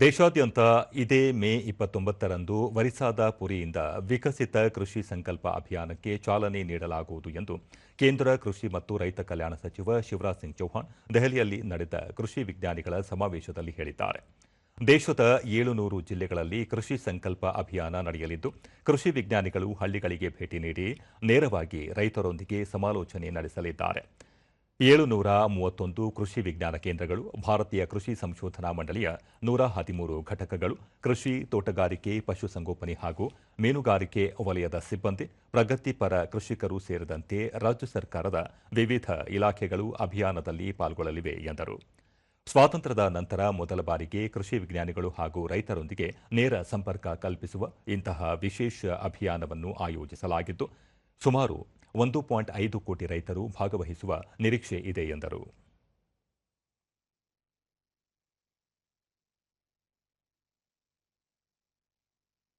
ದೇಶಾದ್ಯಂತ ಇದೇ ಮೇ ಇಪ್ಪತ್ತೊಂಬತ್ತರಂದು ವರಿಸಾದ ಪುರಿಯಿಂದ ವಿಕಸಿತ ಕೃಷಿ ಸಂಕಲ್ಪ ಅಭಿಯಾನಕ್ಕೆ ಚಾಲನೆ ನೀಡಲಾಗುವುದು ಎಂದು ಕೇಂದ್ರ ಕೃಷಿ ಮತ್ತು ರೈತ ಕಲ್ಯಾಣ ಸಚಿವ ಶಿವರಾಜ್ ಸಿಂಗ್ ಚೌಹಾಣ್ ದೆಹಲಿಯಲ್ಲಿ ನಡೆದ ಕೃಷಿ ವಿಜ್ಞಾನಿಗಳ ಸಮಾವೇಶದಲ್ಲಿ ಹೇಳಿದ್ದಾರೆ. ದೇಶದ ಏಳುನೂರು ಜಿಲ್ಲೆಗಳಲ್ಲಿ ಕೃಷಿ ಸಂಕಲ್ಪ ಅಭಿಯಾನ ನಡೆಯಲಿದ್ದು, ಕೃಷಿ ವಿಜ್ಞಾನಿಗಳು ಹಳ್ಳಿಗಳಿಗೆ ಭೇಟಿ ನೀಡಿ ನೇರವಾಗಿ ರೈತರೊಂದಿಗೆ ಸಮಾಲೋಚನೆ ನಡೆಸಲಿದ್ದಾರೆ. ಏಳುನೂರ ಮೂವತ್ತೊಂದು ಕೃಷಿ ವಿಜ್ಞಾನ ಕೇಂದ್ರಗಳು, ಭಾರತೀಯ ಕೃಷಿ ಸಂಶೋಧನಾ ಮಂಡಳಿಯ ನೂರ ಹದಿಮೂರು ಘಟಕಗಳು, ಕೃಷಿ ತೋಟಗಾರಿಕೆ ಪಶುಸಂಗೋಪನೆ ಹಾಗೂ ಮೀನುಗಾರಿಕೆ ವಲಯದ ಸಿಬ್ಬಂದಿ, ಪ್ರಗತಿಪರ ಕೃಷಿಕರು ಸೇರಿದಂತೆ ರಾಜ್ಯ ಸರ್ಕಾರದ ವಿವಿಧ ಇಲಾಖೆಗಳು ಅಭಿಯಾನದಲ್ಲಿ ಪಾಲ್ಗೊಳ್ಳಲಿವೆ, ಎಂದರು. ಸ್ವಾತಂತ್ರ್ಯದ ನಂತರ ಮೊದಲ ಬಾರಿಗೆ ಕೃಷಿ ವಿಜ್ಞಾನಿಗಳು ಹಾಗೂ ರೈತರೊಂದಿಗೆ ನೇರ ಸಂಪರ್ಕ ಕಲ್ಪಿಸುವ ಇಂತಹ ವಿಶೇಷ ಅಭಿಯಾನವನ್ನು ಆಯೋಜಿಸಲಾಗಿದ್ದು, ಸುಮಾರು ಒಂದು ಪಾಯಿಂಟ್ ಐದು ಕೋಟಿ ರೈತರು ಭಾಗವಹಿಸುವ ನಿರೀಕ್ಷೆ ಇದೆ ಎಂದರು.